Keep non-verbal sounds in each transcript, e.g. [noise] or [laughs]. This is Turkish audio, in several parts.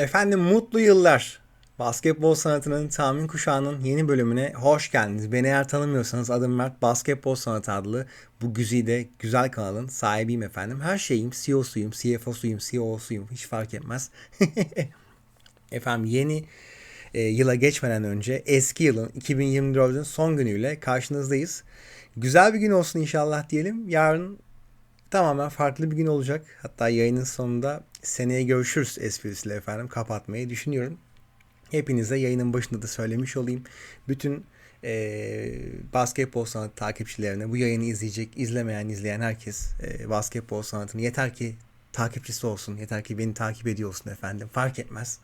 Efendim mutlu yıllar. Basketbol sanatının tahmin kuşağının yeni bölümüne hoş geldiniz. Beni eğer tanımıyorsanız adım Mert. Basketbol sanatı adlı bu güzide güzel kanalın sahibiyim efendim. Her şeyim CEO'suyum, CFO'suyum, CEO'suyum hiç fark etmez. [laughs] efendim yeni e, yıla geçmeden önce eski yılın 2024'ün son günüyle karşınızdayız. Güzel bir gün olsun inşallah diyelim. Yarın tamamen farklı bir gün olacak. Hatta yayının sonunda seneye görüşürüz esprisiyle efendim kapatmayı düşünüyorum. Hepinize yayının başında da söylemiş olayım. Bütün e, basketbol sanatı takipçilerine bu yayını izleyecek, izlemeyen, izleyen herkes e, basketbol sanatını yeter ki takipçisi olsun. Yeter ki beni takip ediyor efendim. Fark etmez.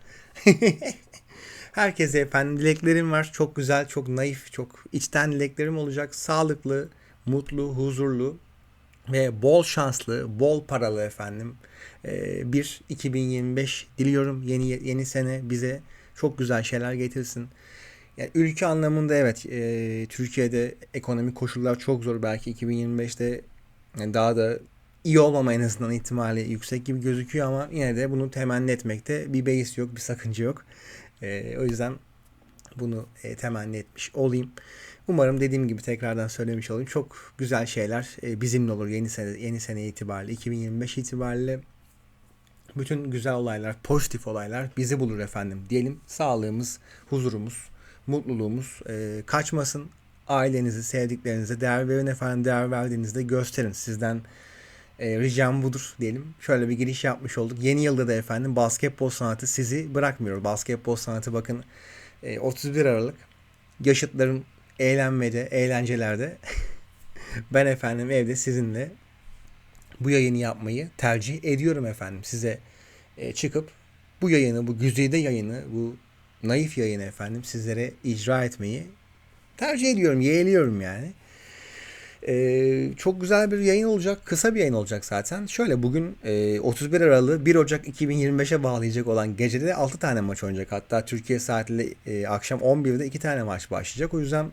[laughs] Herkese efendim dileklerim var. Çok güzel, çok naif, çok içten dileklerim olacak. Sağlıklı, mutlu, huzurlu ve bol şanslı, bol paralı efendim. Ee, bir 2025 diliyorum. Yeni yeni sene bize çok güzel şeyler getirsin. Yani ülke anlamında evet e, Türkiye'de ekonomik koşullar çok zor. Belki 2025'te yani daha da iyi olmama en azından ihtimali yüksek gibi gözüküyor ama yine de bunu temenni etmekte bir beis yok, bir sakınca yok. E, o yüzden bunu e, temenni etmiş olayım. Umarım dediğim gibi tekrardan söylemiş olayım. Çok güzel şeyler e, bizimle olur yeni sene yeni sene itibariyle 2025 itibariyle bütün güzel olaylar, pozitif olaylar bizi bulur efendim. Diyelim sağlığımız, huzurumuz, mutluluğumuz e, kaçmasın. Ailenizi, sevdiklerinize değer verin efendim. Değer verdiğinizde gösterin. Sizden e, ricam budur diyelim. Şöyle bir giriş yapmış olduk. Yeni yılda da efendim basketbol sanatı sizi bırakmıyor. Basketbol sanatı bakın e, 31 Aralık yaşıtların eğlenmede, eğlencelerde [laughs] ben efendim evde sizinle bu yayını yapmayı tercih ediyorum efendim. Size e, çıkıp bu yayını, bu güzide yayını, bu naif yayını efendim sizlere icra etmeyi tercih ediyorum, yeğliyorum yani. Ee, çok güzel bir yayın olacak. Kısa bir yayın olacak zaten. Şöyle bugün e, 31 Aralık 1 Ocak 2025'e bağlayacak olan gecede 6 tane maç oynayacak. Hatta Türkiye saatiyle e, akşam 11'de 2 tane maç başlayacak. O yüzden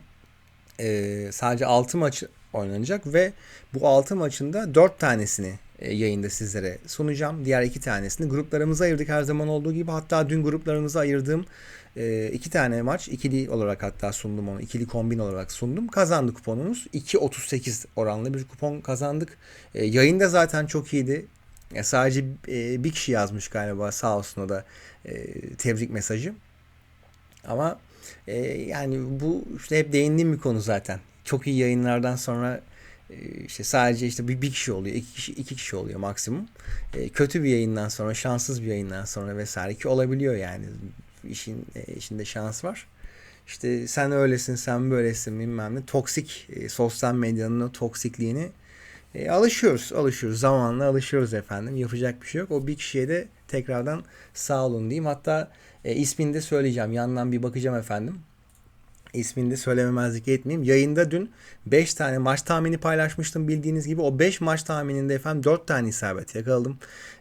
e, sadece 6 maç oynanacak ve bu 6 maçın da 4 tanesini e, yayında sizlere sunacağım. Diğer 2 tanesini gruplarımıza ayırdık her zaman olduğu gibi. Hatta dün gruplarımıza ayırdığım e, iki tane maç ikili olarak hatta sundum onu. ikili kombin olarak sundum. Kazandı kuponumuz. 2.38 oranlı bir kupon kazandık. E, yayında zaten çok iyiydi. Sadece bir kişi yazmış galiba sağ olsun o da tebrik mesajı. Ama e, yani bu işte hep değindiğim bir konu zaten. Çok iyi yayınlardan sonra e, işte sadece işte bir, bir kişi oluyor, iki kişi, iki kişi oluyor maksimum. E, kötü bir yayından sonra, şanssız bir yayından sonra vesaire ki olabiliyor yani işin e, içinde şans var. İşte sen öylesin, sen böylesin bilmem ne. Toksik, e, sosyal medyanın o toksikliğini e, alışıyoruz, alışıyoruz. Zamanla alışıyoruz efendim. Yapacak bir şey yok. O bir kişiye de tekrardan sağ olun diyeyim. Hatta e, ismini de söyleyeceğim. Yandan bir bakacağım efendim. İsmini de söylememezlik etmeyeyim. Yayında dün 5 tane maç tahmini paylaşmıştım bildiğiniz gibi. O 5 maç tahmininde efendim 4 tane isabet yakaladım.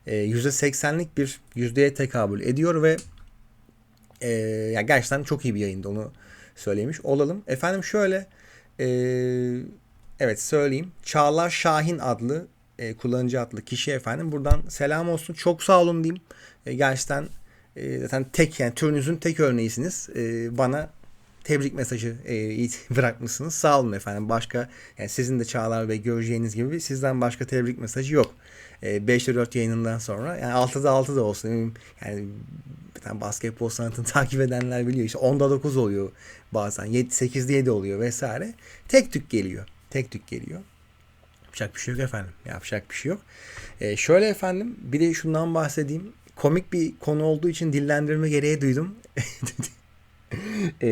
E, %80'lik bir yüzdeye tekabül ediyor ve e, yani gerçekten çok iyi bir yayında onu söylemiş olalım. Efendim şöyle e, evet söyleyeyim. Çağlar Şahin adlı e, kullanıcı adlı kişi efendim buradan selam olsun. Çok sağ olun diyeyim. E, gerçekten e, zaten tek yani türünüzün tek örneğisiniz. E, bana tebrik mesajı e, [laughs] bırakmışsınız. Sağ olun efendim. Başka yani sizin de Çağlar Bey göreceğiniz gibi sizden başka tebrik mesajı yok. E, 5'te 4 yayınından sonra yani 6'da 6 da olsun. Yani yani basketbol sanatını [laughs] takip edenler biliyor. İşte 10'da 9 oluyor bazen. 7, 8'de 7 oluyor vesaire. Tek tük geliyor. Tek tük geliyor. Yapacak bir şey yok efendim. Yapacak bir şey yok. E, şöyle efendim bir de şundan bahsedeyim. Komik bir konu olduğu için dillendirme gereği duydum. [laughs] e,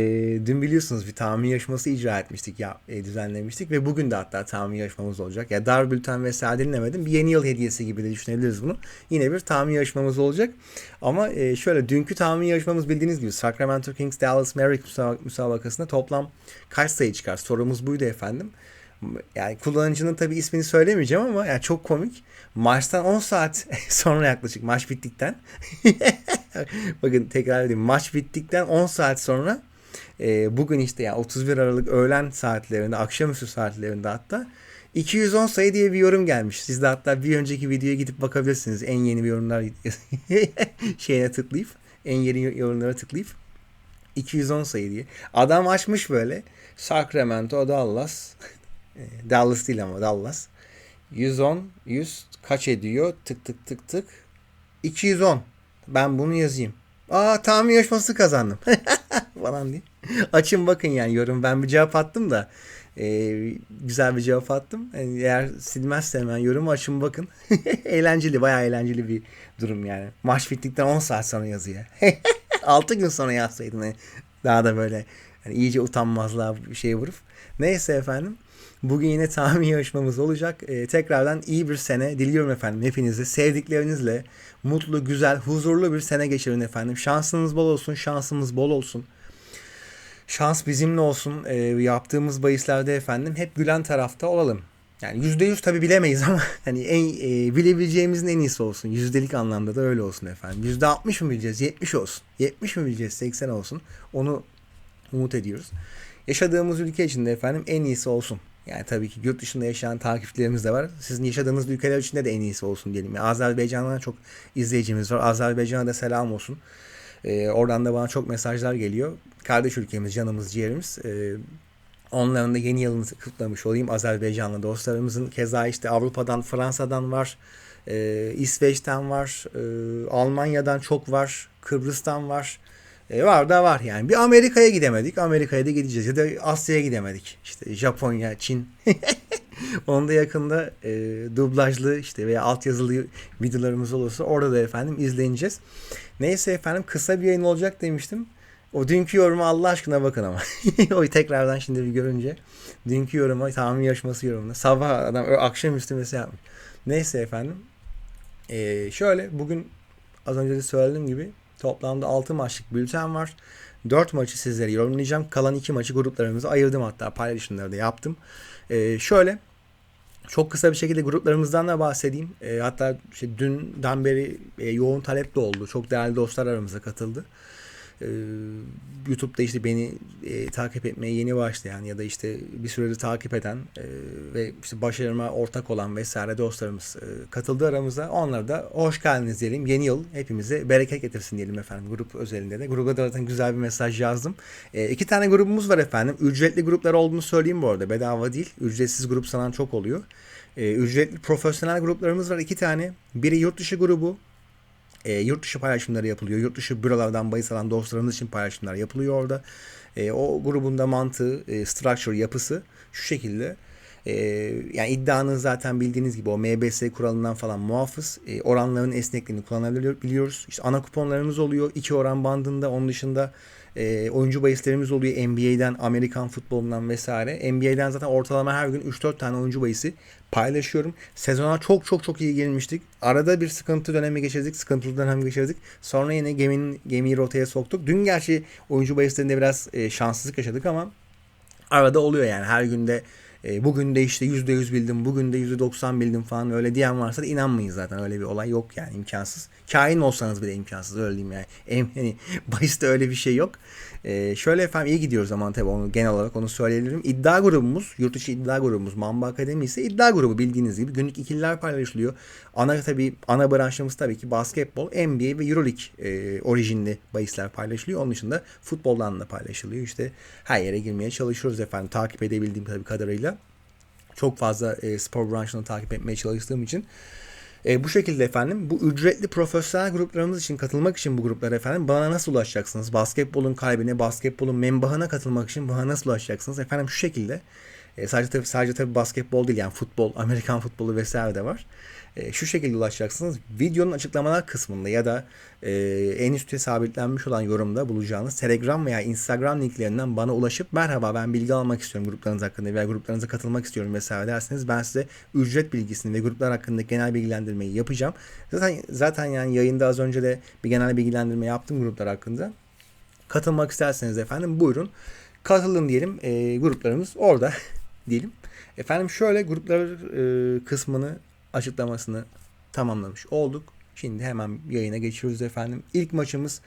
dün biliyorsunuz bir tahmin yarışması icra etmiştik ya e, düzenlemiştik ve bugün de hatta tahmin yarışmamız olacak. Ya dar bülten vesaire dinlemedim. Bir yeni yıl hediyesi gibi de düşünebiliriz bunu. Yine bir tahmin yarışmamız olacak. Ama e, şöyle dünkü tahmin yarışmamız bildiğiniz gibi Sacramento Kings Dallas Mavericks müsabakasında toplam kaç sayı çıkar? Sorumuz buydu efendim. Yani kullanıcının tabi ismini söylemeyeceğim ama yani çok komik. Maçtan 10 saat [laughs] sonra yaklaşık maç bittikten [laughs] bakın tekrar edeyim maç bittikten 10 saat sonra e, bugün işte yani 31 Aralık öğlen saatlerinde akşamüstü saatlerinde hatta 210 sayı diye bir yorum gelmiş. Siz de hatta bir önceki videoya gidip bakabilirsiniz. En yeni bir yorumlar [laughs] şeyine tıklayıp en yeni yorumlara tıklayıp 210 sayı diye. Adam açmış böyle. Sacramento, Dallas. E, Dallas değil ama Dallas. 110, 100 kaç ediyor? Tık tık tık tık. 210. Ben bunu yazayım. Aa tahmin yarışması kazandım. [laughs] falan diye. Açın bakın yani yorum. Ben bir cevap attım da e, güzel bir cevap attım. Yani eğer silmezse hemen yorumu açın bakın. [laughs] eğlenceli, bayağı eğlenceli bir durum yani. Maç bittikten 10 saat sonra yazıyor. [laughs] 6 gün sonra yazsaydın hani daha da böyle yani iyice utanmazlığa bir şey vurup. Neyse efendim. Bugün yine tahmin yarışmamız olacak. Ee, tekrardan iyi bir sene diliyorum efendim hepinize. Sevdiklerinizle mutlu, güzel, huzurlu bir sene geçirin efendim. Şansınız bol olsun, şansımız bol olsun. Şans bizimle olsun. Ee, yaptığımız bahislerde efendim hep gülen tarafta olalım. Yani yüzde yüz tabi bilemeyiz ama [laughs] hani en e, bilebileceğimizin en iyisi olsun. Yüzdelik anlamda da öyle olsun efendim. Yüzde altmış mı bileceğiz? Yetmiş olsun. Yetmiş mi bileceğiz? Seksen olsun. Onu umut ediyoruz. Yaşadığımız ülke içinde efendim en iyisi olsun. Yani tabii ki yurt dışında yaşayan takipçilerimiz de var. Sizin yaşadığınız ülkeler içinde de en iyisi olsun diyelim. Yani Azerbaycan'dan çok izleyicimiz var. Azerbaycan'a da selam olsun. Ee, oradan da bana çok mesajlar geliyor. Kardeş ülkemiz, canımız, ciğerimiz. Ee, onların da yeni yılını kutlamış olayım Azerbaycanlı dostlarımızın. Keza işte Avrupa'dan, Fransa'dan var. Ee, İsveç'ten var. Ee, Almanya'dan çok var. Kıbrıs'tan var. E, var da var yani. Bir Amerika'ya gidemedik. Amerika'ya da gideceğiz. Ya da Asya'ya gidemedik. İşte Japonya, Çin. [laughs] Onu da yakında e, dublajlı işte veya altyazılı videolarımız olursa orada da efendim izleneceğiz. Neyse efendim kısa bir yayın olacak demiştim. O dünkü yoruma Allah aşkına bakın ama. [laughs] o tekrardan şimdi bir görünce. Dünkü yoruma tahmin yarışması yorumuna. Sabah adam akşamüstü mesela yapmış. Neyse efendim. Ee, şöyle bugün az önce de söylediğim gibi Toplamda 6 maçlık bülten var. 4 maçı sizlere yorumlayacağım. Kalan 2 maçı gruplarımıza ayırdım hatta paylaşımları da yaptım. Ee, şöyle çok kısa bir şekilde gruplarımızdan da bahsedeyim. E, hatta işte dünden beri e, yoğun talep de oldu. Çok değerli dostlar aramıza katıldı e, YouTube'da işte beni e, takip etmeye yeni başlayan ya da işte bir süredir takip eden e, ve işte başarıma ortak olan vesaire dostlarımız e, katıldı aramıza. Onlara da hoş geldiniz diyelim. Yeni yıl hepimize bereket getirsin diyelim efendim grup özelinde de. Gruba da zaten güzel bir mesaj yazdım. E, iki tane grubumuz var efendim. Ücretli gruplar olduğunu söyleyeyim bu arada. Bedava değil. Ücretsiz grup sanan çok oluyor. E, ücretli profesyonel gruplarımız var iki tane. Biri yurt dışı grubu e, yurt dışı paylaşımları yapılıyor. Yurt dışı bürolardan bahis alan dostlarımız için paylaşımlar yapılıyor orada. E, o grubunda mantığı, e, structure, yapısı şu şekilde. E, yani iddianın zaten bildiğiniz gibi o MBS kuralından falan muhafız. E, oranların esnekliğini kullanabiliyoruz. İşte ana kuponlarımız oluyor. iki oran bandında. Onun dışında e, oyuncu bahislerimiz oluyor NBA'den, Amerikan futbolundan vesaire. NBA'den zaten ortalama her gün 3-4 tane oyuncu bahisi paylaşıyorum. Sezona çok çok çok iyi gelmiştik. Arada bir sıkıntı dönemi geçirdik. Sıkıntılı dönem geçirdik. Sonra yine geminin, gemiyi rotaya soktuk. Dün gerçi oyuncu bahislerinde biraz e, şanssızlık yaşadık ama arada oluyor yani. Her günde e, bugün de işte %100 bildim, bugün de %90 bildim falan öyle diyen varsa da inanmayın zaten öyle bir olay yok yani imkansız. Kain olsanız bile imkansız öyle diyeyim yani. Em, hani [laughs] bahiste öyle bir şey yok. E, şöyle efendim iyi gidiyoruz ama tabii onu genel olarak onu söyleyebilirim. İddia grubumuz, yurt dışı iddia grubumuz Mamba Akademi ise iddia grubu bildiğiniz gibi günlük ikililer paylaşılıyor. Ana tabii ana branşımız tabii ki basketbol, NBA ve Euroleague e, orijinli bahisler paylaşılıyor. Onun dışında futboldan da paylaşılıyor. İşte her yere girmeye çalışıyoruz efendim takip edebildiğim tabii kadarıyla. Çok fazla e, spor branşını takip etmeye çalıştığım için. E, bu şekilde efendim bu ücretli profesyonel gruplarımız için katılmak için bu gruplara efendim bana nasıl ulaşacaksınız? Basketbolun kalbine, basketbolun membahına katılmak için bana nasıl ulaşacaksınız? Efendim şu şekilde. E, sadece tabii, sadece tabii basketbol değil yani futbol, Amerikan futbolu vesaire de var e, şu şekilde ulaşacaksınız. Videonun açıklamalar kısmında ya da e, en üstte sabitlenmiş olan yorumda bulacağınız Telegram veya Instagram linklerinden bana ulaşıp merhaba ben bilgi almak istiyorum gruplarınız hakkında veya gruplarınıza katılmak istiyorum vesaire derseniz ben size ücret bilgisini ve gruplar hakkında genel bilgilendirmeyi yapacağım. Zaten zaten yani yayında az önce de bir genel bilgilendirme yaptım gruplar hakkında. Katılmak isterseniz efendim buyurun. Katılın diyelim. E, gruplarımız orada [laughs] diyelim. Efendim şöyle gruplar e, kısmını açıklamasını tamamlamış olduk. Şimdi hemen yayına geçiyoruz efendim. İlk maçımız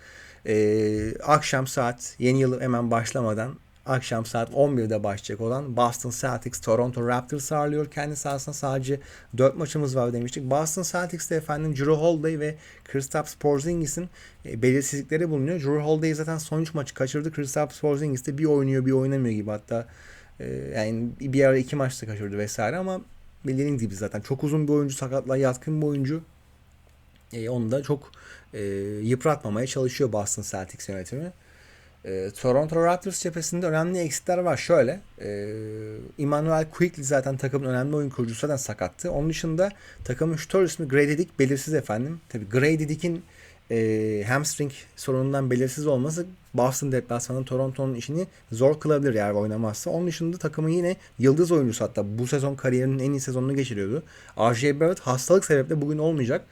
e, akşam saat yeni yıl hemen başlamadan akşam saat 11'de başlayacak olan Boston Celtics Toronto Raptors ağırlıyor. Kendi sahasında sadece 4 maçımız var demiştik. Boston Celtics'te efendim Drew Holiday ve Kristaps Porzingis'in e, belirsizlikleri bulunuyor. Drew Holiday zaten son 3 maçı kaçırdı. Kristaps Porzingis de bir oynuyor bir oynamıyor gibi hatta e, yani bir ara iki maçta kaçırdı vesaire ama bildiğiniz gibi zaten çok uzun bir oyuncu sakatlığa yatkın bir oyuncu. E, onu da çok e, yıpratmamaya çalışıyor Boston Celtics yönetimi. E, Toronto Raptors cephesinde önemli eksikler var. Şöyle, e, Emmanuel Quickly zaten takımın önemli oyun kurucusu zaten sakattı. Onun dışında takımın şutör ismi Grady Dick belirsiz efendim. Tabii Grady Dick'in e, hamstring sorunundan belirsiz olması Boston deplasmanı Toronto'nun işini zor kılabilir eğer oynamazsa. Onun dışında takımın yine yıldız oyuncusu hatta bu sezon kariyerinin en iyi sezonunu geçiriyordu. R.J. Barrett hastalık sebeple bugün olmayacak.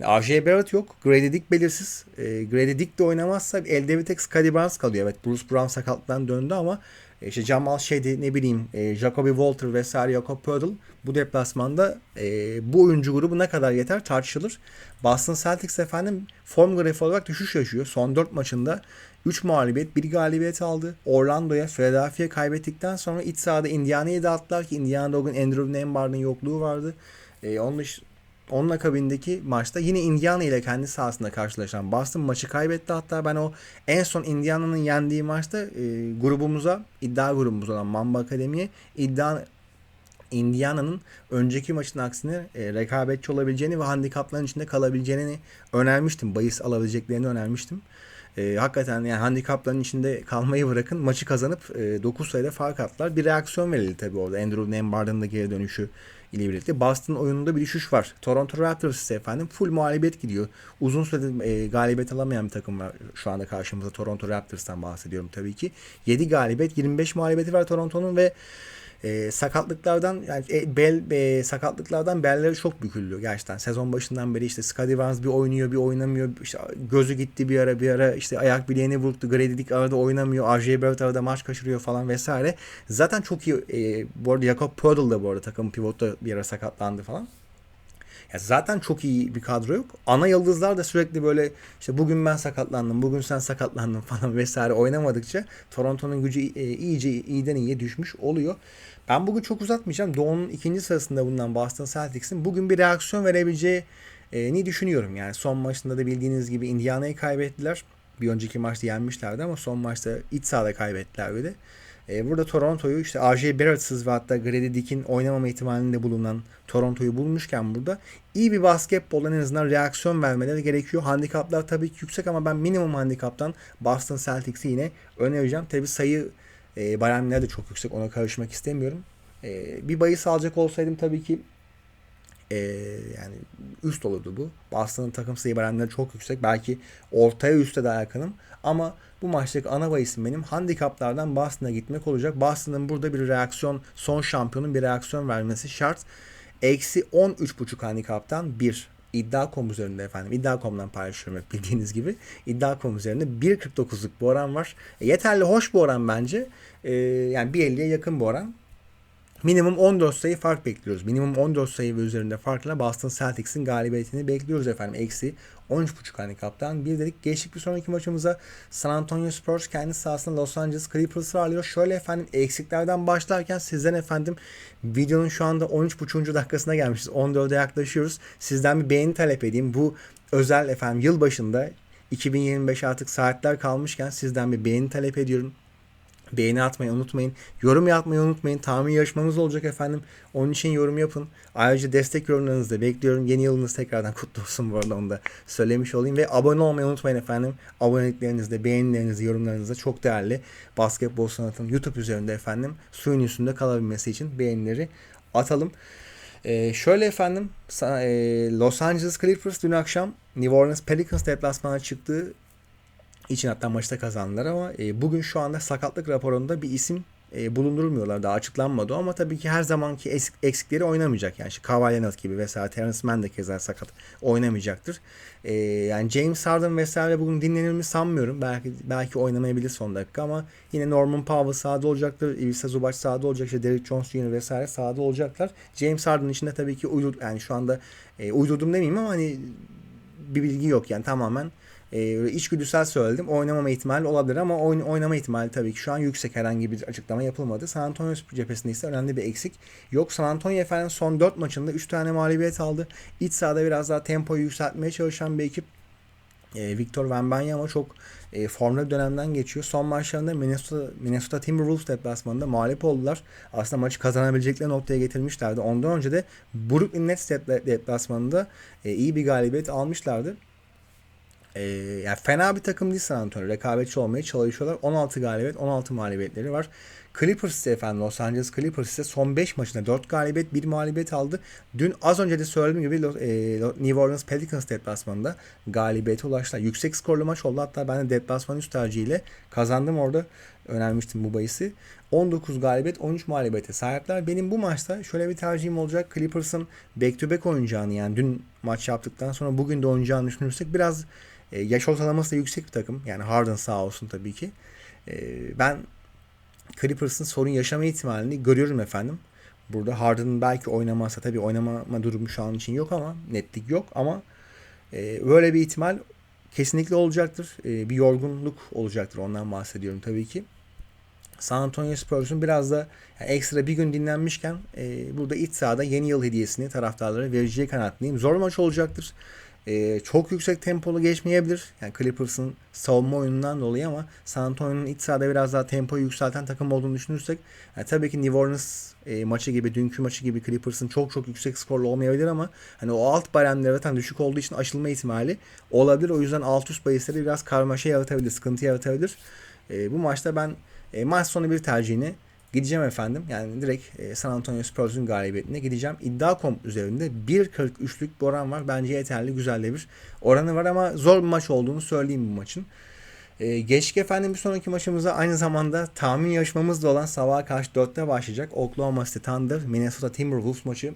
R.J. Barrett yok. Grady Dick belirsiz. E, Grady Dick de oynamazsa elde bir tek Scottie Barnes kalıyor. Evet Bruce Brown sakatlığından döndü ama işte Jamal Shady ne bileyim e, Jacoby Walter vesaire Jacob Pödel bu deplasmanda e, bu oyuncu grubu ne kadar yeter tartışılır. Boston Celtics efendim form grafiği olarak düşüş yaşıyor. Son 4 maçında 3 mağlubiyet, 1 galibiyet aldı. Orlando'ya, Philadelphia'ya kaybettikten sonra iç sahada Indiana'yı dağıttılar ki Indiana'da o gün Andrew Nembhard'ın yokluğu vardı. E, onun dış, onun akabindeki maçta yine Indiana ile kendi sahasında karşılaşan Boston maçı kaybetti. Hatta ben o en son Indiana'nın yendiği maçta e, grubumuza, iddia grubumuz olan Mamba Akademi'ye iddia Indiana'nın önceki maçın aksine e, rekabetçi olabileceğini ve handikapların içinde kalabileceğini önermiştim. Bahis alabileceklerini önermiştim. E, hakikaten yani handikapların içinde kalmayı bırakın maçı kazanıp e, 9 sayıda fark attılar. Bir reaksiyon verildi tabii orada. Andrew Nembhard'ın da geri dönüşü ile birlikte Boston oyununda bir düşüş var. Toronto Raptors ise efendim full muhalefet gidiyor. Uzun süredir e, galibiyet alamayan bir takım var şu anda karşımızda. Toronto Raptors'tan bahsediyorum tabii ki. 7 galibiyet 25 muhalefeti var Toronto'nun ve e, sakatlıklardan yani e, bel e, sakatlıklardan belleri çok büküldü gerçekten. Sezon başından beri işte Scottie Barnes bir oynuyor bir oynamıyor. İşte gözü gitti bir ara bir ara işte ayak bileğini vurdu. Grady Dick arada oynamıyor. R.J. Barrett arada maç kaçırıyor falan vesaire. Zaten çok iyi e, bu arada Jakob Poeltl da bu arada takım pivotta bir ara sakatlandı falan. Ya zaten çok iyi bir kadro yok. Ana yıldızlar da sürekli böyle işte bugün ben sakatlandım, bugün sen sakatlandın [laughs] falan vesaire oynamadıkça Toronto'nun gücü e, iyice iyiden iyiye düşmüş oluyor. Ben bugün çok uzatmayacağım. Doğu'nun ikinci sırasında bulunan Boston Celtics'in bugün bir reaksiyon verebileceği e, ni düşünüyorum. Yani son maçında da bildiğiniz gibi Indiana'yı kaybettiler. Bir önceki maçta yenmişlerdi ama son maçta iç sahada kaybettiler bir de. E, burada Toronto'yu işte R.J. Barrett'sız ve hatta Grady Dick'in oynamama ihtimalinde bulunan Toronto'yu bulmuşken burada iyi bir basketboldan en azından reaksiyon vermeleri gerekiyor. Handikaplar tabii ki yüksek ama ben minimum handikaptan Boston Celtics'i yine önereceğim. Tabii sayı e, baremler de çok yüksek. Ona karışmak istemiyorum. E, bir bahis alacak olsaydım tabii ki e, yani üst olurdu bu. Boston'ın takım sayı baremleri çok yüksek. Belki ortaya üstte de yakınım. Ama bu maçtaki ana bahisim benim handikaplardan Boston'a gitmek olacak. Boston'ın burada bir reaksiyon, son şampiyonun bir reaksiyon vermesi şart. Eksi 13.5 handikaptan 1 İddia.com üzerinde efendim. İddia.com'dan paylaşıyorum hep bildiğiniz gibi. İddia.com üzerinde 1.49'luk bir oran var. E, yeterli hoş bir oran bence. E, yani 1.50'ye yakın bir oran. Minimum 14 sayı fark bekliyoruz. Minimum 14 sayı ve üzerinde farkla Boston Celtics'in galibiyetini bekliyoruz efendim. Eksi 13.5 handikaptan bir dedik. Geçtik bir sonraki maçımıza San Antonio Spurs kendi sahasında Los Angeles Clippers'ı alıyor. Şöyle efendim eksiklerden başlarken sizden efendim videonun şu anda 13.5. dakikasına gelmişiz. 14'e yaklaşıyoruz. Sizden bir beğeni talep edeyim. Bu özel efendim yıl başında 2025 artık saatler kalmışken sizden bir beğeni talep ediyorum. Beğeni atmayı unutmayın. Yorum yapmayı unutmayın. Tahmin yarışmamız olacak efendim. Onun için yorum yapın. Ayrıca destek yorumlarınızı da bekliyorum. Yeni yılınız tekrardan kutlu olsun bu arada onu da söylemiş olayım. Ve abone olmayı unutmayın efendim. Abonelikleriniz de, beğenileriniz de, yorumlarınız da çok değerli. Basketbol sanatın YouTube üzerinde efendim suyun üstünde kalabilmesi için beğenileri atalım. Ee, şöyle efendim Los Angeles Clippers dün akşam New Orleans Pelicans deplasmana çıktı için hatta maçta kazandılar ama e, bugün şu anda sakatlık raporunda bir isim e, bulundurmuyorlar. Daha açıklanmadı ama tabii ki her zamanki eksikleri oynamayacak. Yani işte Kawhi Leonard gibi vesaire Terence Mann de keza sakat oynamayacaktır. E, yani James Harden vesaire bugün dinlenir mi sanmıyorum. Belki belki oynamayabilir son dakika ama yine Norman Powell sahada olacaktır. Ivica Zubac sahada olacak. İşte Derrick Jones Jr. vesaire sahada olacaklar. James Harden içinde tabii ki uydur yani şu anda e, uydurdum demeyeyim ama hani bir bilgi yok yani tamamen e, içgüdüsel söyledim. Oynamama ihtimali olabilir ama oyn, oynama ihtimali tabii ki şu an yüksek. Herhangi bir açıklama yapılmadı. San Antonio cephesinde ise önemli bir eksik yok. San Antonio efendim son 4 maçında 3 tane mağlubiyet aldı. İç sahada biraz daha tempoyu yükseltmeye çalışan bir ekip. E, Victor Wembanyama çok e, formda dönemden geçiyor. Son maçlarında Minnesota, Minnesota Timberwolves deplasmanında mağlup oldular. Aslında maçı kazanabilecekleri noktaya getirmişlerdi. Ondan önce de Brooklyn Nets deplasmanında e, iyi bir galibiyet almışlardı. E, yani fena bir takım değil San Antonio. Rekabetçi olmaya çalışıyorlar. 16 galibiyet, 16 mağlubiyetleri var. Clippers ise efendim Los Angeles Clippers ise son 5 maçında 4 galibiyet 1 mağlubiyet aldı. Dün az önce de söylediğim gibi e, New Orleans Pelicans deplasmanında galibiyete ulaştılar. Yüksek skorlu maç oldu. Hatta ben de deplasman üst tercihiyle kazandım orada. Önermiştim bu bahisi. 19 galibiyet 13 mağlubiyete sahipler. Benim bu maçta şöyle bir tercihim olacak. Clippers'ın back to back oynayacağını yani dün maç yaptıktan sonra bugün de oynayacağını düşünürsek biraz e, yaş ortalaması da yüksek bir takım. Yani Harden sağ olsun tabii ki. E, ben Clippers'ın sorun yaşama ihtimalini görüyorum efendim. Burada Harden'ın belki oynamazsa tabii oynamama durumu şu an için yok ama netlik yok ama e, böyle bir ihtimal kesinlikle olacaktır. E, bir yorgunluk olacaktır ondan bahsediyorum tabii ki. San Antonio Spurs'un biraz da yani ekstra bir gün dinlenmişken e, burada iç sahada yeni yıl hediyesini taraftarlara vereceği kanatlıyım. Zor maç olacaktır e, çok yüksek tempolu geçmeyebilir. Yani Clippers'ın savunma oyunundan dolayı ama San Antonio'nun iç sahada biraz daha tempoyu yükselten takım olduğunu düşünürsek yani tabii ki New Orleans e, maçı gibi, dünkü maçı gibi Clippers'ın çok çok yüksek skorlu olmayabilir ama hani o alt baremleri zaten düşük olduğu için aşılma ihtimali olabilir. O yüzden alt üst bahisleri biraz karmaşa yaratabilir, sıkıntı yaratabilir. E, bu maçta ben e, maç sonu bir tercihini Gideceğim efendim. Yani direkt e, San Antonio Spurs'un galibiyetine gideceğim. İddia.com üzerinde 1.43'lük bir oran var. Bence yeterli güzel de bir oranı var ama zor bir maç olduğunu söyleyeyim bu maçın. E, efendim bir sonraki maçımıza aynı zamanda tahmin yarışmamız da olan sabah karşı 4'te başlayacak. Oklahoma City Thunder Minnesota Timberwolves maçı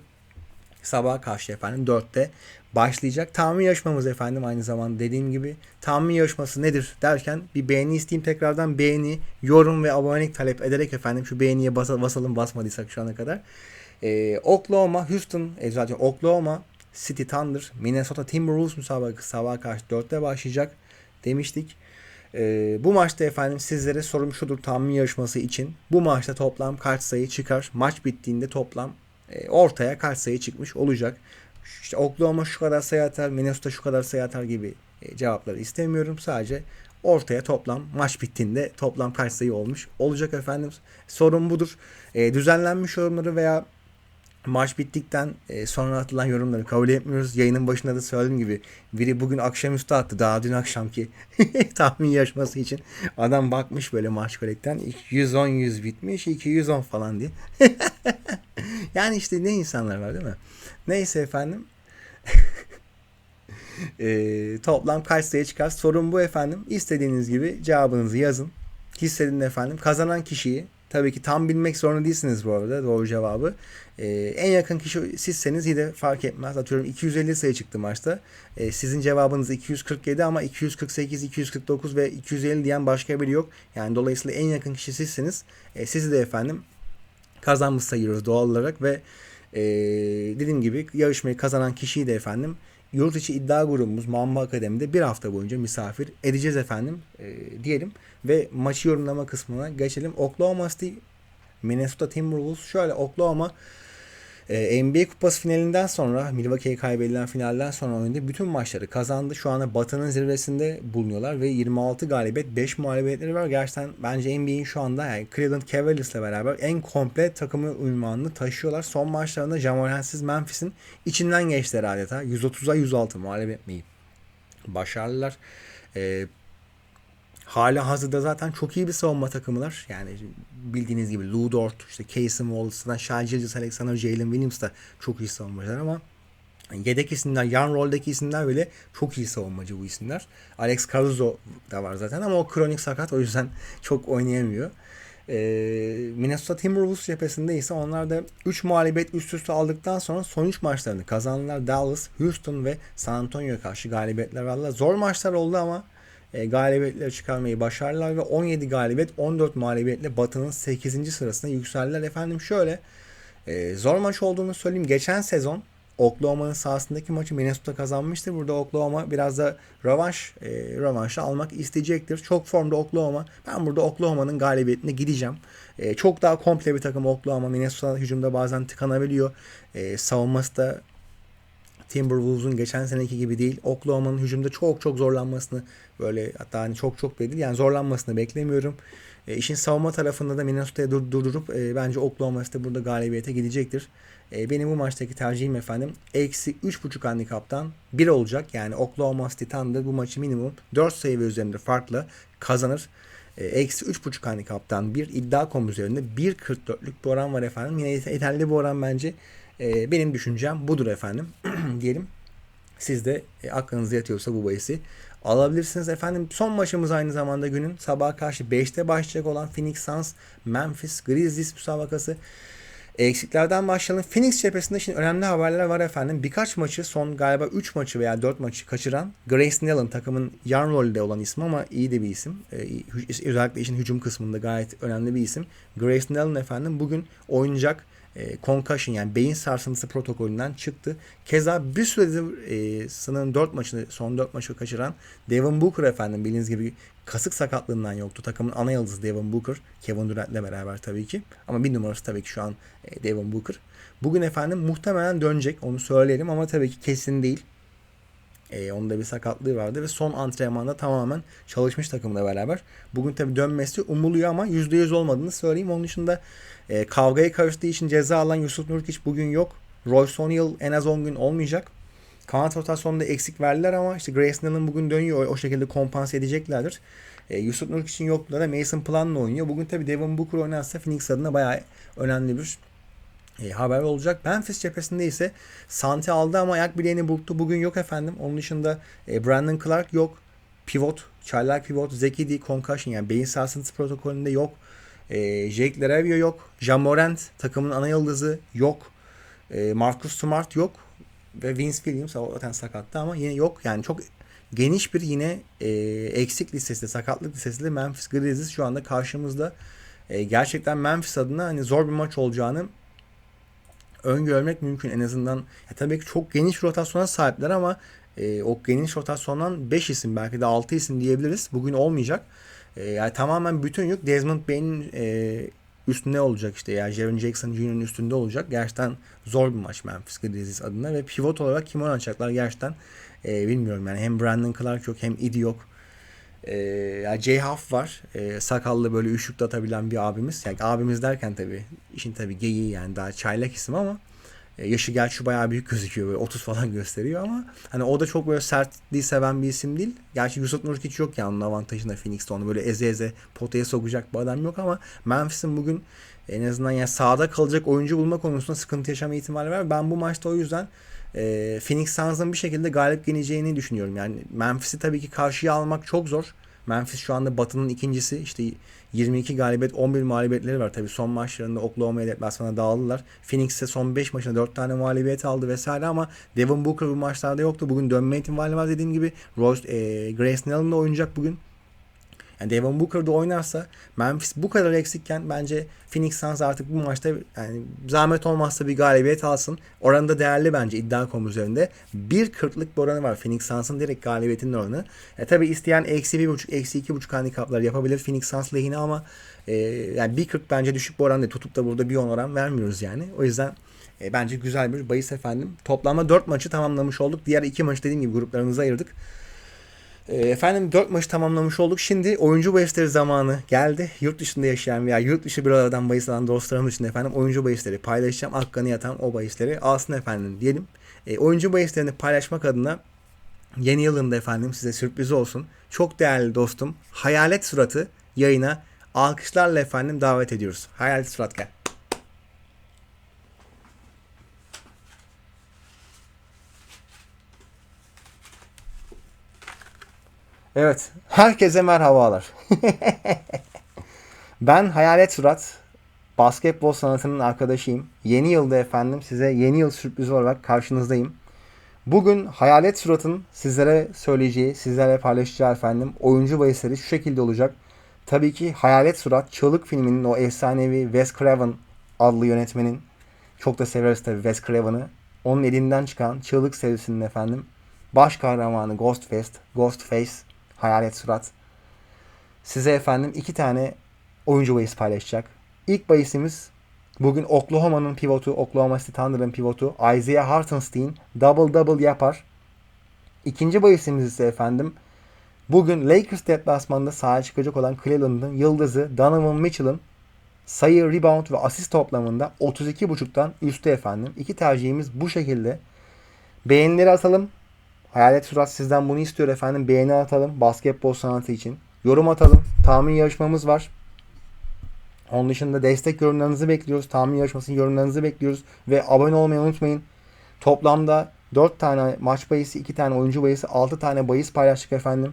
sabah karşı efendim 4'te başlayacak. Tahmin yarışmamız efendim aynı zamanda dediğim gibi. Tahmin yarışması nedir derken bir beğeni isteyeyim tekrardan. Beğeni, yorum ve abonelik talep ederek efendim şu beğeniye bas basalım basmadıysak şu ana kadar. Ee, Oklahoma, Houston, e, zaten Oklahoma, City Thunder, Minnesota Timberwolves müsabakası sabah karşı 4'te başlayacak demiştik. Ee, bu maçta efendim sizlere sorum şudur tahmin yarışması için. Bu maçta toplam kaç sayı çıkar? Maç bittiğinde toplam ortaya kaç sayı çıkmış olacak. İşte Oklahoma şu kadar sayı atar, Minnesota şu kadar sayı atar gibi e, cevapları istemiyorum. Sadece ortaya toplam maç bittiğinde toplam kaç sayı olmuş olacak efendim. Sorun budur. E, düzenlenmiş yorumları veya maç bittikten e, sonra atılan yorumları kabul etmiyoruz. Yayının başında da söylediğim gibi biri bugün akşamüstü attı. Daha dün akşamki [laughs] tahmin yarışması için. Adam bakmış böyle maç kolekten 110 100 bitmiş 210 falan diye. [laughs] yani işte ne insanlar var değil mi? Neyse efendim. [laughs] e, toplam kaç sayı çıkar? Sorun bu efendim. İstediğiniz gibi cevabınızı yazın. Hissedin efendim. Kazanan kişiyi Tabii ki tam bilmek zorunda değilsiniz bu arada doğru cevabı. Ee, en yakın kişi sizseniz yine fark etmez. Atıyorum 250 sayı çıktı maçta. Ee, sizin cevabınız 247 ama 248, 249 ve 250 diyen başka biri yok. Yani dolayısıyla en yakın kişi sizseniz e, sizi de efendim kazanmış sayıyoruz doğal olarak ve e, dediğim gibi yarışmayı kazanan kişiyi de efendim yurt içi iddia grubumuz Mamba Akademi'de bir hafta boyunca misafir edeceğiz efendim e, diyelim. Ve maçı yorumlama kısmına geçelim. Oklahoma City Minnesota Timberwolves şöyle Oklahoma e, NBA Kupası finalinden sonra Milwaukee'ye kaybedilen finalden sonra oynadı. Bütün maçları kazandı. Şu anda Batı'nın zirvesinde bulunuyorlar ve 26 galibiyet 5 mağlubiyetleri var. Gerçekten bence NBA'in şu anda yani Cleveland Cavaliers'le beraber en komple takımı ünvanını taşıyorlar. Son maçlarında Jamoran'siz Memphis'in içinden geçtiler adeta. 130'a 106 mağlup etmeyi başardılar. E, Hala hazırda zaten çok iyi bir savunma takımılar. Yani bildiğiniz gibi Lou Dort, işte Casey Wallace'dan Shai Alexander, Jalen Williams da çok iyi savunmacılar ama yedek isimler, yan roldeki isimler bile çok iyi savunmacı bu isimler. Alex Caruso da var zaten ama o kronik sakat o yüzden [laughs] çok oynayamıyor. Ee, Minnesota Timberwolves cephesinde ise onlar da 3 mağlubiyet üst üste aldıktan sonra son 3 maçlarını kazandılar. Dallas, Houston ve San Antonio'ya karşı galibiyetler aldılar. Zor maçlar oldu ama e, galibiyetleri çıkarmayı başardılar ve 17 galibiyet 14 mağlubiyetle Batı'nın 8. sırasına yükseldiler. Efendim şöyle e, zor maç olduğunu söyleyeyim. Geçen sezon Oklahoma'nın sahasındaki maçı Minnesota kazanmıştır. Burada Oklahoma biraz da rövanş, e, rövanşı almak isteyecektir. Çok formda Oklahoma. Ben burada Oklahoma'nın galibiyetine gideceğim. E, çok daha komple bir takım Oklahoma. Minnesota hücumda bazen tıkanabiliyor. E, savunması da Timberwolves'un geçen seneki gibi değil. Oklahoma'nın hücumda çok çok zorlanmasını böyle hatta hani çok çok değil yani zorlanmasını beklemiyorum. E, işin savunma tarafında da Minnesota'ya dur, durdurup e, bence Oklahoma City burada galibiyete gidecektir. E, benim bu maçtaki tercihim efendim eksi 3.5 handikaptan 1 olacak. Yani Oklahoma City Thunder bu maçı minimum 4 sayı üzerinde farklı kazanır. E, eksi 3.5 handikaptan bir iddia kom üzerinde 1.44'lük bir oran var efendim. Yine yeterli bir oran bence. E, benim düşüncem budur efendim. [clears throat] Diyelim. Siz de e, aklınıza yatıyorsa bu bahisi alabilirsiniz efendim. Son maçımız aynı zamanda günün sabaha karşı 5'te başlayacak olan Phoenix Suns Memphis Grizzlies müsabakası. Eksiklerden başlayalım. Phoenix cephesinde şimdi önemli haberler var efendim. Birkaç maçı son galiba 3 maçı veya 4 maçı kaçıran Grayson Allen takımın yarn rolde olan ismi ama iyi de bir isim. Ee, özellikle işin hücum kısmında gayet önemli bir isim. Grayson Allen efendim bugün oynayacak e, concussion yani beyin sarsıntısı protokolünden çıktı. Keza bir süredir e, sanırım 4 maçını son 4 maçı kaçıran Devin Booker efendim bildiğiniz gibi kasık sakatlığından yoktu. Takımın ana yıldızı Devin Booker. Kevin Durant'le beraber tabii ki. Ama bir numarası tabii ki şu an e, Devin Booker. Bugün efendim muhtemelen dönecek onu söyleyelim ama tabii ki kesin değil. E, onda bir sakatlığı vardı ve son antrenmanda tamamen çalışmış takımla beraber. Bugün tabi dönmesi umuluyor ama %100 olmadığını söyleyeyim. Onun dışında e, kavgaya karıştığı için ceza alan Yusuf Nurkic bugün yok. Royce O'Neal en az 10 gün olmayacak. Kanat rotasyonunda eksik verdiler ama işte Grayson Allen bugün dönüyor. O, şekilde kompanse edeceklerdir. E, Yusuf Nurkic'in yokluğunda da Mason Plumlee oynuyor. Bugün tabi Devin Booker oynarsa Phoenix adına bayağı önemli bir e, haber olacak. Memphis cephesinde ise Santi aldı ama ayak bileğini burktu. Bugün yok efendim. Onun dışında e, Brandon Clark yok. Pivot, çaylak pivot, Zeki D, concussion yani beyin sarsıntısı protokolünde yok. E, Jake Laravio yok. Jamorant takımın ana yıldızı yok. E, Marcus Smart yok. Ve Vince Williams zaten sakattı ama yine yok. Yani çok geniş bir yine e, eksik listesi, sakatlık listesi de Memphis Grizzlies şu anda karşımızda. E, gerçekten Memphis adına hani zor bir maç olacağını öngörmek mümkün en azından. Ya tabii ki çok geniş rotasyona sahipler ama e, o geniş rotasyondan 5 isim belki de 6 isim diyebiliriz. Bugün olmayacak. E, yani tamamen bütün yük Desmond Bain'in e, üstünde olacak işte. Yani Jaren Jackson Jr.'ın üstünde olacak. Gerçekten zor bir maç Memphis Grizzlies adına ve pivot olarak kim oynayacaklar gerçekten e, bilmiyorum yani hem Brandon Clark yok hem Idi yok. E, yani Jay Huff var. E, sakallı böyle üçlükte atabilen bir abimiz. Yani abimiz derken tabii işin tabii geyiği yani daha çaylak isim ama yaşı gerçi bayağı büyük gözüküyor. Böyle 30 falan gösteriyor ama hani o da çok böyle sertliği seven bir isim değil. Gerçi Yusuf Nurkic yok yani onun avantajında Phoenix'te onu böyle eze eze potaya sokacak bir adam yok ama Memphis'in bugün en azından yani sahada kalacak oyuncu bulma konusunda sıkıntı yaşama ihtimali var. Ben bu maçta o yüzden e, Phoenix Suns'ın bir şekilde galip geleceğini düşünüyorum. Yani Memphis'i tabii ki karşıya almak çok zor. Memphis şu anda Batı'nın ikincisi. İşte 22 galibiyet 11 mağlubiyetleri var. Tabii son maçlarında Oklahoma deplasmana dağıldılar. Phoenix ise son 5 maçında 4 tane mağlubiyet aldı vesaire ama Devin Booker bu maçlarda yoktu. Bugün dönme ihtimali var dediğim gibi. Royce, e, Grayson Allen da oynayacak bugün. Yani Devin Booker da oynarsa Memphis bu kadar eksikken bence Phoenix Suns artık bu maçta yani zahmet olmazsa bir galibiyet alsın. Oranında değerli bence iddia.com üzerinde. 1.40'lık bir oranı var Phoenix Suns'ın direkt galibiyetinin oranı. E, tabi isteyen eksi 1.5, eksi 2.5 handikaplar yapabilir Phoenix Suns lehine ama e, yani 1.40 bence düşük bir oran değil. Tutup da burada bir 10 oran vermiyoruz yani. O yüzden e, bence güzel bir bahis efendim. Toplamda 4 maçı tamamlamış olduk. Diğer 2 maçı dediğim gibi gruplarımıza ayırdık. E, efendim 4 maçı tamamlamış olduk. Şimdi oyuncu bahisleri zamanı geldi. Yurt dışında yaşayan veya yurt dışı bir aradan bahis alan dostlarım için efendim oyuncu bahisleri paylaşacağım. Hakkını yatan o bahisleri alsın efendim diyelim. E, oyuncu bahislerini paylaşmak adına yeni yılında efendim size sürpriz olsun. Çok değerli dostum Hayalet Surat'ı yayına alkışlarla efendim davet ediyoruz. Hayalet Surat gel. Evet. Herkese merhabalar. [laughs] ben Hayalet Surat. Basketbol sanatının arkadaşıyım. Yeni yılda efendim size yeni yıl sürprizi olarak karşınızdayım. Bugün Hayalet Surat'ın sizlere söyleyeceği, sizlere paylaşacağı efendim oyuncu bahisleri şu şekilde olacak. Tabii ki Hayalet Surat, Çığlık filminin o efsanevi Wes Craven adlı yönetmenin çok da severiz tabii Wes Craven'ı. onun elinden çıkan Çığlık serisinin efendim baş kahramanı Ghostface, Ghostface, hayalet surat. Size efendim iki tane oyuncu bahis paylaşacak. İlk bahisimiz bugün Oklahoma'nın pivotu, Oklahoma City Thunder'ın pivotu Isaiah Hartenstein double double yapar. İkinci bahisimiz ise efendim bugün Lakers deplasmanında sahaya çıkacak olan Cleveland'ın yıldızı Donovan Mitchell'ın sayı, rebound ve asist toplamında 32.5'tan üstü efendim. İki tercihimiz bu şekilde. Beğenileri atalım. Hayalet Surat sizden bunu istiyor efendim. Beğeni atalım basketbol sanatı için. Yorum atalım. Tahmin yarışmamız var. Onun dışında destek yorumlarınızı bekliyoruz. Tahmin yarışmasının yorumlarınızı bekliyoruz. Ve abone olmayı unutmayın. Toplamda 4 tane maç bayisi, 2 tane oyuncu bayisi, 6 tane bayis paylaştık efendim.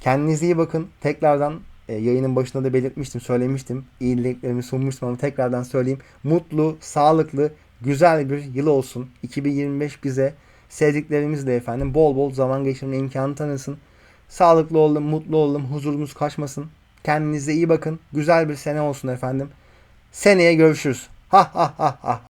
Kendinize iyi bakın. Tekrardan e, yayının başında da belirtmiştim, söylemiştim. İyi dileklerimi sunmuştum ama tekrardan söyleyeyim. Mutlu, sağlıklı, güzel bir yıl olsun. 2025 bize sevdiklerimizle efendim bol bol zaman geçirme imkanı tanısın. Sağlıklı olalım, mutlu olalım, huzurumuz kaçmasın. Kendinize iyi bakın. Güzel bir sene olsun efendim. Seneye görüşürüz. Ha ha ha ha.